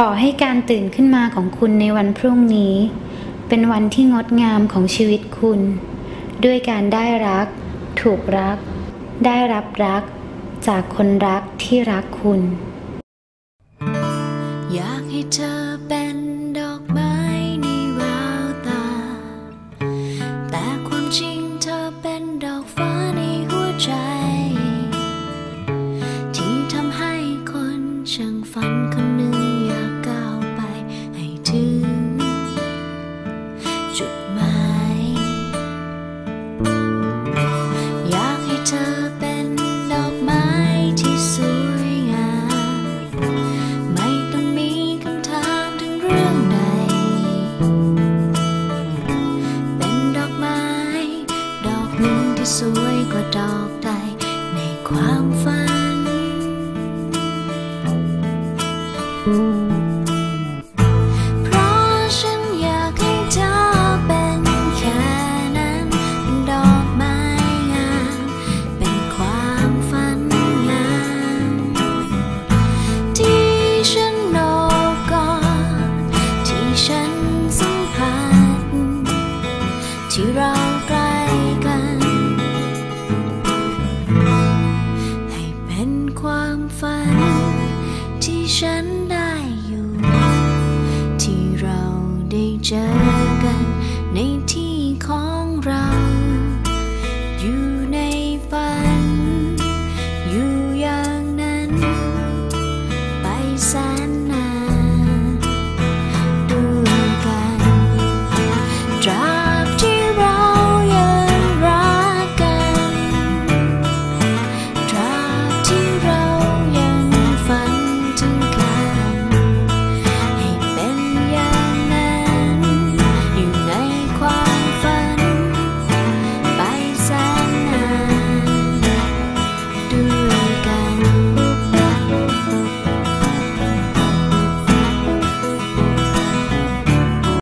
ขอให้การตื่นขึ้นมาของคุณในวันพรุ่งนี้ เป็นวันที่งดงามของชีวิตคุณ ด้วยการได้รัก ถูกรัก ได้รับรัก จากคนรักที่รักคุณ อยากให้เธอเป็น จุดหมายอยากให้เธอเป็นดอกไม้ที่สวยงาม ไม่ต้องมีคำถามถึงเรื่องใด เป็นดอกไม้ ดอกหนึ่งที่สวยกว่าดอกใดในความฝันเความฝัน ที่ฉันได้อยู่ ที่เราได้เจอ